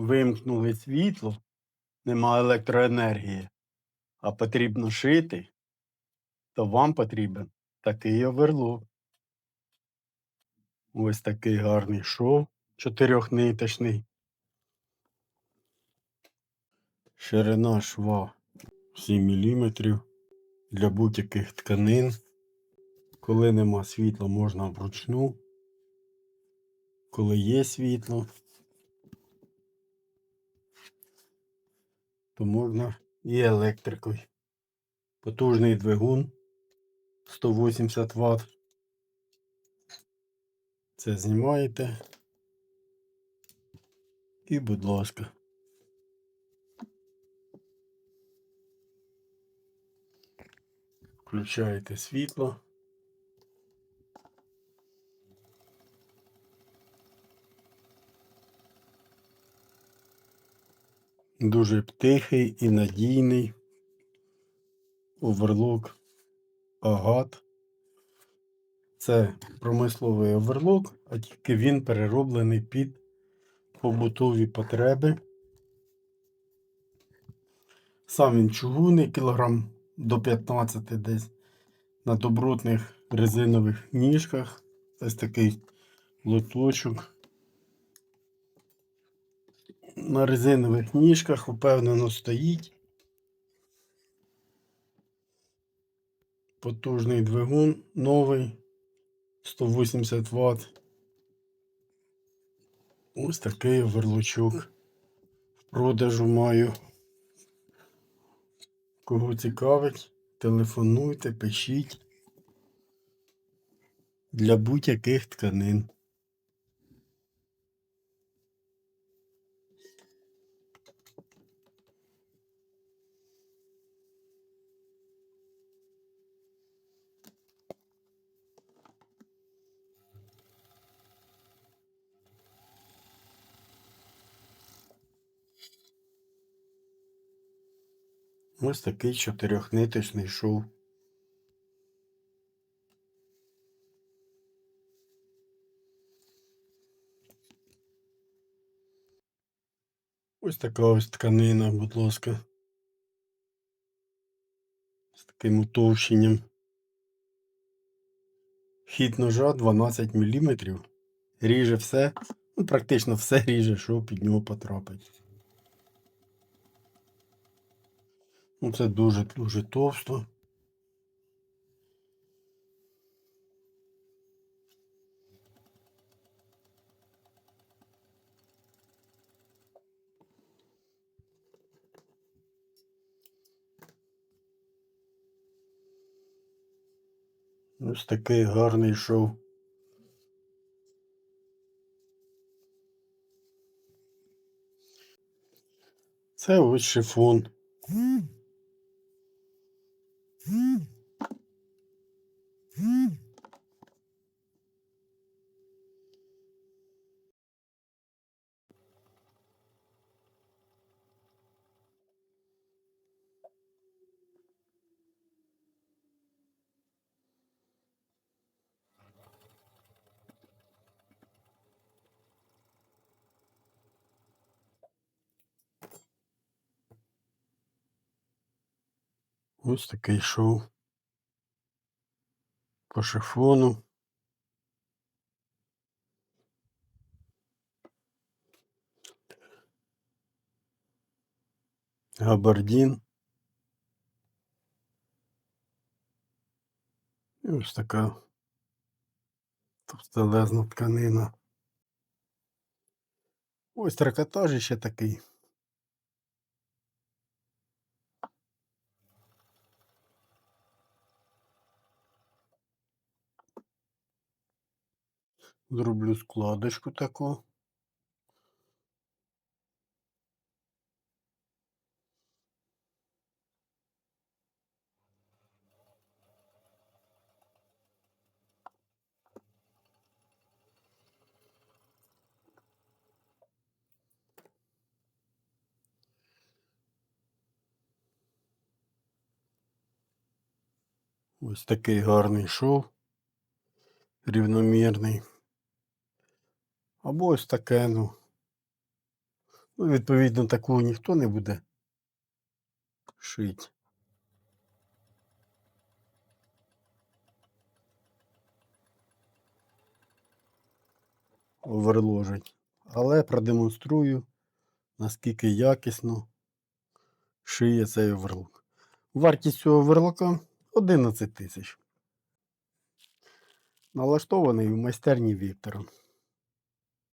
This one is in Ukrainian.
вимкнули світло, нема електроенергії, а потрібно шити, то вам потрібен такий оверлок. Ось такий гарний шов чотирьохниточний. Ширина шва 7 мм для будь-яких тканин. Коли нема світла, можна вручну. Коли є світло, можна і електрикою. Потужний двигун 180 Вт. Це знімаєте. І, будь ласка. Включаєте світло. Дуже тихий і надійний оверлок агат. Це промисловий оверлок, а тільки він перероблений під побутові потреби. Сам він чугунний, кілограм до 15 десь на добротних резинових ніжках. Ось такий лоточок. На резинових ніжках впевнено стоїть. Потужний двигун новий 180 Вт. Ось такий оверлочок. В продажу маю. Кого цікавить, телефонуйте, пишіть для будь-яких тканин. Ось такий чотирьохниточний шов. Ось така ось тканина, будь ласка. З таким утовщенням. Хід ножа 12 мм. Ріже все, ну практично все ріже, що під нього потрапить. Ну, це дуже-дуже товсто. Ось такий гарний шов. Це ось шифон. Ось такий шов по шифону. Габардін. І ось така товстелезна тканина. Ось трикотаж ще такий. Зроблю складочку таку. Ось такий гарний шов, рівномірний. Або ось таке, ну. Ну, відповідно, таку ніхто не буде шити. Оверложить. Але продемонструю, наскільки якісно шиє цей оверлок. Вартість цього оверлока 11 тисяч. Налаштований у майстерні Віктора.